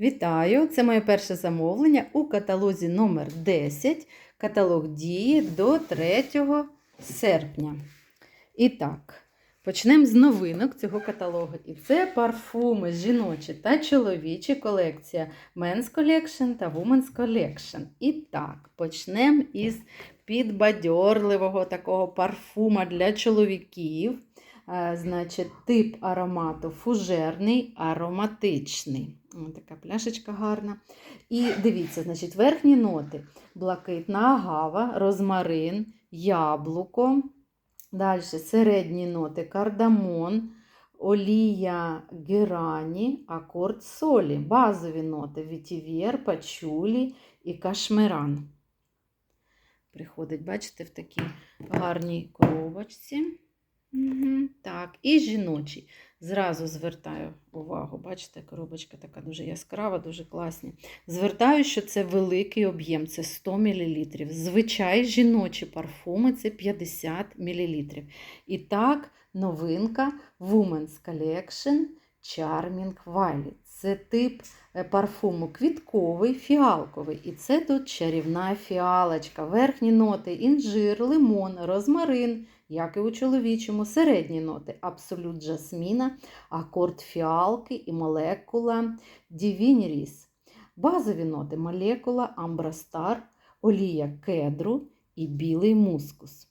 Вітаю! Це моє перше замовлення у каталозі номер 10 Каталог дії до 3 серпня. І так, почнемо з новинок цього каталогу. І це парфуми жіночі та чоловічі колекція Men's Collection та Women's Collection. І так, почнемо із підбадьорливого такого парфума для чоловіків. Е, Значить, тип аромату фужерний, ароматичний. Ось така пляшечка гарна. І дивіться, значить, верхні ноти: блакитна агава, розмарин, яблуко. Далі середні ноти кардамон, олія герані, акорд солі, базові ноти вітівєр, пачулі і кашмиран. Приходить, бачите, в такій гарній коробочці. Угу. Так, і жіночий. Зразу звертаю увагу. Бачите, коробочка така дуже яскрава, дуже класна. Звертаю, що це великий об'єм, це 100 мл. Звичай жіночі парфуми це 50 мл. І так, новинка Women's Collection Charming Violet. Це тип е, парфуму квітковий, фіалковий. І це тут чарівна фіалочка. Верхні ноти інжир, лимон, розмарин як і у чоловічому, середні ноти абсолют жасміна, акорд фіалки і молекула Divine Ріс. Базові ноти молекула Амбрастар, олія кедру і білий мускус.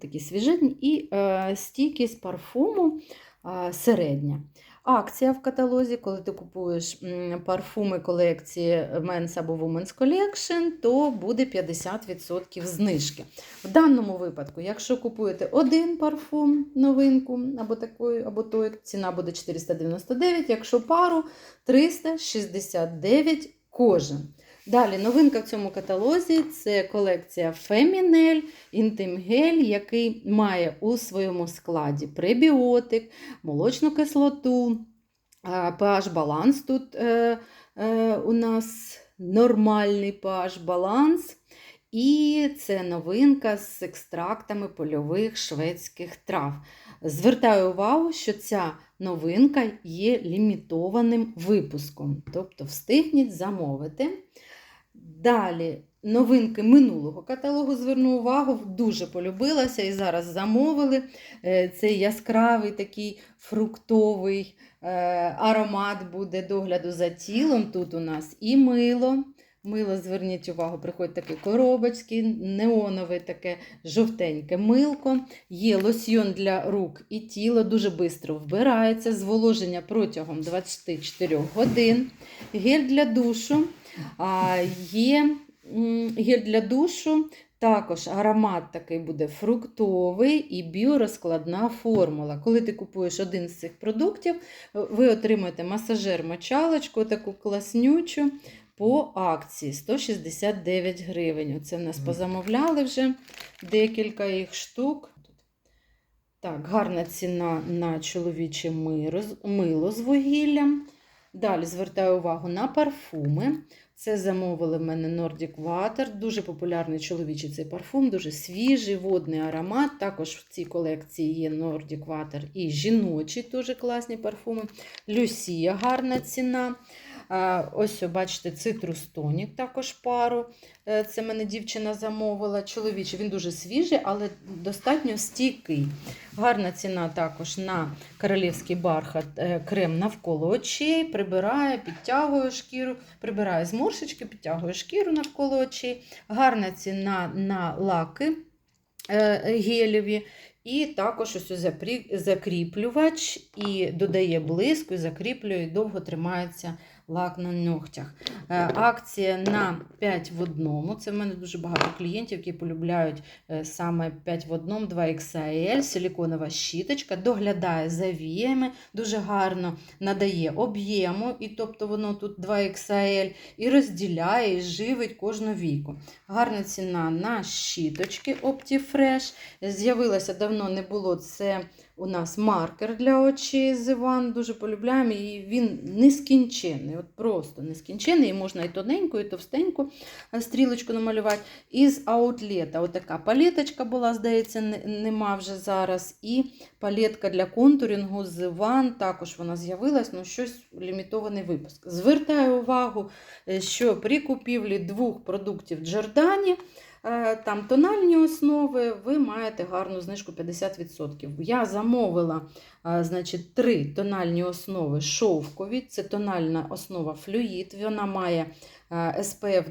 Такі свіженні і е, стійкість парфуму е, середня. Акція в каталозі, коли ти купуєш парфуми колекції Men's або Women's Collection, то буде 50% знижки. В даному випадку, якщо купуєте один парфум, новинку, або такої, або той, ціна буде 499, якщо пару 369 кожен. Далі, новинка в цьому каталозі це колекція Фемінель Інтимгель, який має у своєму складі пребіотик, молочну кислоту, pH баланс тут е, е, у нас нормальний pH баланс. І це новинка з екстрактами польових шведських трав. Звертаю увагу, що ця новинка є лімітованим випуском, тобто встигніть замовити. Далі новинки минулого каталогу зверну увагу, дуже полюбилася і зараз замовили. Е, Цей яскравий такий фруктовий е, аромат буде догляду за тілом. Тут у нас і мило. Мило, зверніть увагу, приходять такі коробочки, неонове таке жовтеньке милко. Є лосьйон для рук і тіла, дуже швидко вбирається, зволоження протягом 24 годин. Гель для душу. А, Є гель для душу, також аромат такий буде фруктовий і біорозкладна формула. Коли ти купуєш один з цих продуктів, ви отримаєте масажер-мочалочку, таку класнючу по акції 169 гривень. Це в нас позамовляли вже декілька їх штук. Так, гарна ціна на чоловіче мило з вугіллям. Далі звертаю увагу на парфуми. Це замовили в мене Nordic Water, дуже популярний чоловічий цей парфум, дуже свіжий водний аромат. Також в цій колекції є Nordic Water і жіночі дуже класні парфуми. Люсія гарна ціна. Ось, бачите, цитрус тонік також пару. Е, це мене дівчина замовила. Чоловічий, він дуже свіжий, але достатньо стійкий. Гарна ціна також на королівський бархат е, крем навколо очей, прибирає, підтягує шкіру, прибирає зморшечки, підтягує шкіру навколо очей. Гарна ціна на лаки е, гелеві. І також ось закріплювач і додає блиску, і закріплює, і довго тримається лак на ногтях. Е, акція на 5 в одному. Це в мене дуже багато клієнтів, які полюбляють е, саме 5 в одному, 2 XL, силіконова щіточка, доглядає за віями, дуже гарно надає об'єму, і тобто воно тут 2 XL, і розділяє, і живить кожну віку. Гарна ціна на щіточки OptiFresh. З'явилася давно не було це у нас маркер для очей з Іван, дуже полюбляємо, і він нескінченний, от просто нескінченний, і можна і тоненьку, і товстеньку е, стрілочку намалювати. Із аутлета, отака палеточка була, здається, нема вже зараз. І палетка для контурінгу з Іван, також вона з'явилась, ну щось лімітований випуск. Звертаю увагу, е, що при купівлі двох продуктів Джордані, там тональні основи, ви маєте гарну знижку 50%. Я замовила е, значить, три тональні основи шовкові. Це тональна основа флюїд. Вона має SPF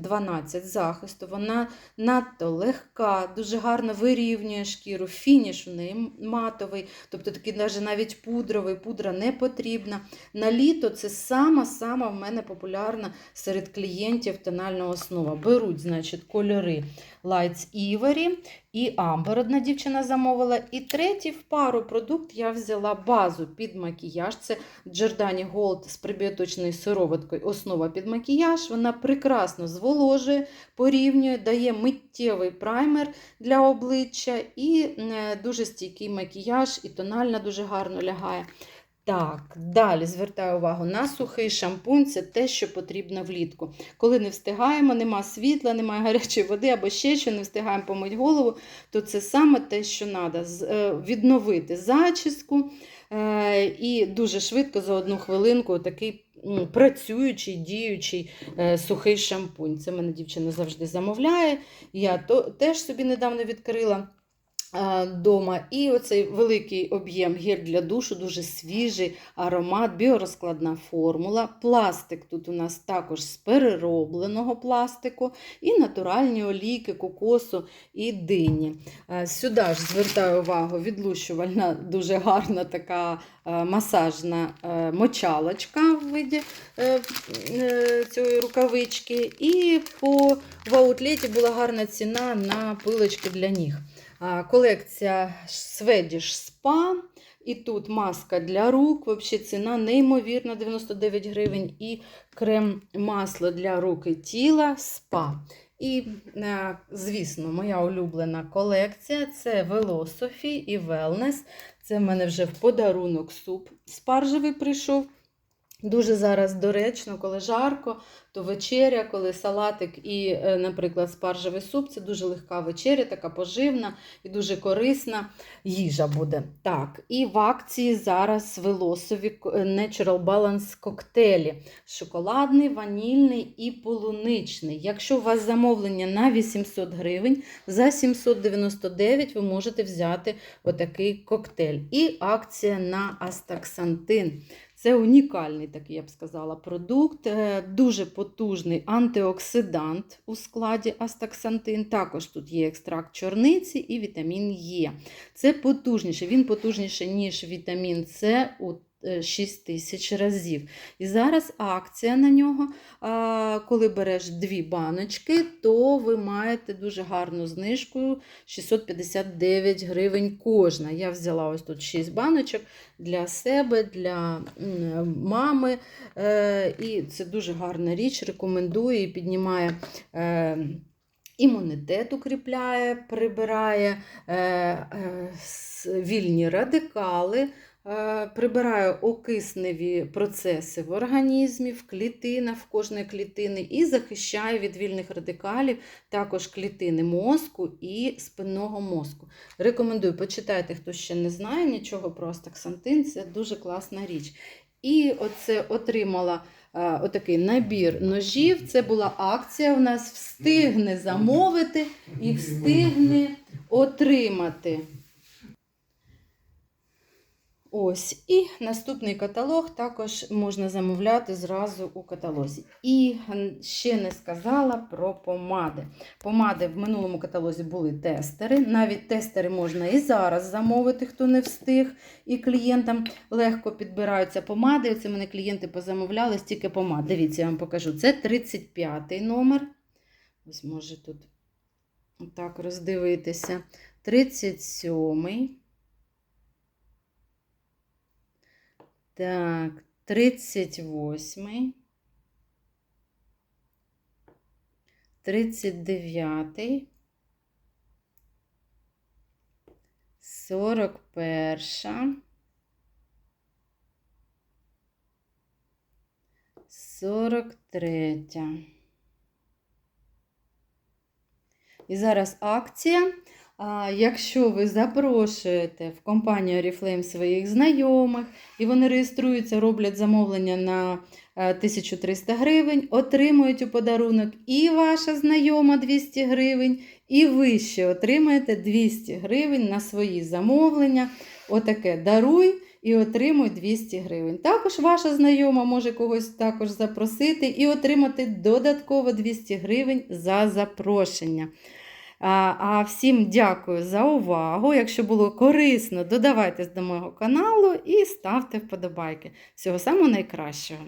12 захисту. Вона надто легка, дуже гарно вирівнює шкіру. Фініш в неї матовий, тобто такий навіть пудровий, пудра не потрібна. На літо це сама-сама в мене популярна серед клієнтів тональна основа. Беруть, значить, кольори Lights Ivory і Amber одна дівчина замовила. І третій в пару продукт я взяла базу під макіяж. Це Giordani Gold з прибіоточною сироваткою. Основа під макіяж. Вона прекрасно зволожує, порівнює, дає миттєвий праймер для обличчя і е, дуже стійкий макіяж, і тональна дуже гарно лягає. Так, далі звертаю увагу на сухий шампунь це те, що потрібно влітку. Коли не встигаємо, нема світла, немає гарячої води або ще що, не встигаємо помити голову, то це саме те, що треба відновити зачіску е, і дуже швидко за одну хвилинку такий працюючий, діючий е, сухий шампунь. Це мене дівчина завжди замовляє. Я теж собі недавно відкрила дома. І оцей великий об'єм гель для душу, дуже свіжий аромат, біорозкладна формула. Пластик тут у нас також з переробленого пластику, і натуральні олійки, кокосу і дині. Е, Сюди ж звертаю увагу, відлущувальна, дуже гарна така е, масажна е, мочалочка в виді е, е, цієї рукавички. І по в була гарна ціна на пилочки для ніг. Колекція Swedish Spa. І тут маска для рук. Взагалі ціна неймовірна 99 гривень. І крем масло для рук і тіла спа. І, е, звісно, моя улюблена колекція це Velosophy і Wellness. Це в мене вже в подарунок суп спаржевий прийшов. Дуже зараз доречно, коли жарко, то вечеря, коли салатик і, е, наприклад, спаржевий суп це дуже легка вечеря, така поживна і дуже корисна їжа буде. Так, і в акції зараз велосові Natural Balance коктейлі. Шоколадний, ванільний і полуничний. Якщо у вас замовлення на 800 гривень, за 799 ви можете взяти отакий коктейль. І акція на астаксантин. Це унікальний, такий, я б сказала, продукт, е, дуже потужний антиоксидант у складі астаксантин. Також тут є екстракт чорниці і вітамін Е. Це потужніше, він потужніше, ніж вітамін С у 6 тисяч разів. І зараз акція на нього, коли береш дві баночки, то ви маєте дуже гарну знижку 659 гривень кожна. Я взяла ось тут 6 баночок для себе, для мами. Е, і це дуже гарна річ, рекомендую і піднімає. Е, імунітет укріпляє, прибирає е, вільні радикали, прибирає окисневі процеси в організмі, в клітинах, в кожної клітини і захищає від вільних радикалів також клітини мозку і спинного мозку. Рекомендую, почитайте, хто ще не знає нічого про астаксантин, це дуже класна річ. І оце отримала а, отакий набір ножів. Це була акція. У нас встигне замовити і встигне отримати. Ось, і наступний каталог також можна замовляти зразу у каталозі. І ще не сказала про помади. Помади в минулому каталозі були тестери. Навіть тестери можна і зараз замовити, хто не встиг, і клієнтам легко підбираються помади. Оце мене клієнти позамовляли стільки помад. Дивіться, я вам покажу. Це 35 номер. Ось може тут так роздивитися. 37. Так, 38, 39, 41. 43. І зараз акція. А, Якщо ви запрошуєте в компанію Oriflame своїх знайомих, і вони реєструються, роблять замовлення на е, 1300 гривень, отримують у подарунок і ваша знайома 200 гривень, і ви ще отримаєте 200 гривень на свої замовлення. Отаке даруй і отримуй 200 гривень. Також ваша знайома може когось також запросити і отримати додатково 200 гривень за запрошення. А, всім дякую за увагу. Якщо було корисно, додавайтесь до мого каналу і ставте вподобайки. Всього самого найкращого!